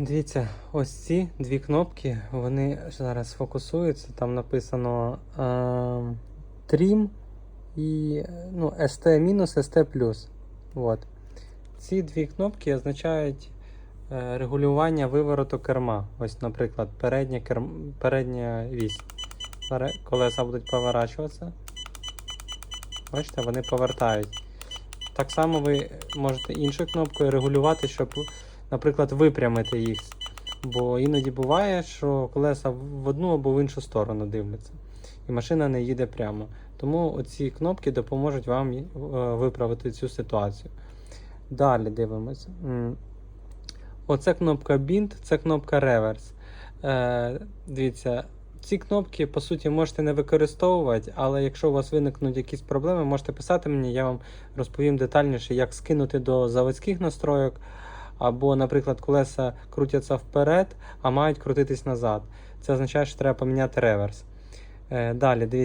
Дивіться, ось ці дві кнопки, вони зараз фокусуються. Там написано е, Trim і ну, ST- ST. От. Ці дві кнопки означають е, регулювання вивороту керма. Ось, наприклад, передня, керм... передня вісь. Колеса будуть поворачуватися. Бачите, вони повертають. Так само ви можете іншою кнопкою регулювати, щоб, наприклад, випрямити їх. Бо іноді буває, що колеса в одну або в іншу сторону дивляться, і машина не їде прямо. Тому оці кнопки допоможуть вам е, виправити цю ситуацію. Далі дивимося. Оце кнопка Bind, це кнопка Reverse. Е, дивіться, ці кнопки, по суті, можете не використовувати, але якщо у вас виникнуть якісь проблеми, можете писати мені, я вам розповім детальніше, як скинути до заводських настройок. Або, наприклад, колеса крутяться вперед, а мають крутитись назад. Це означає, що треба поміняти реверс. Е, далі, дивіться.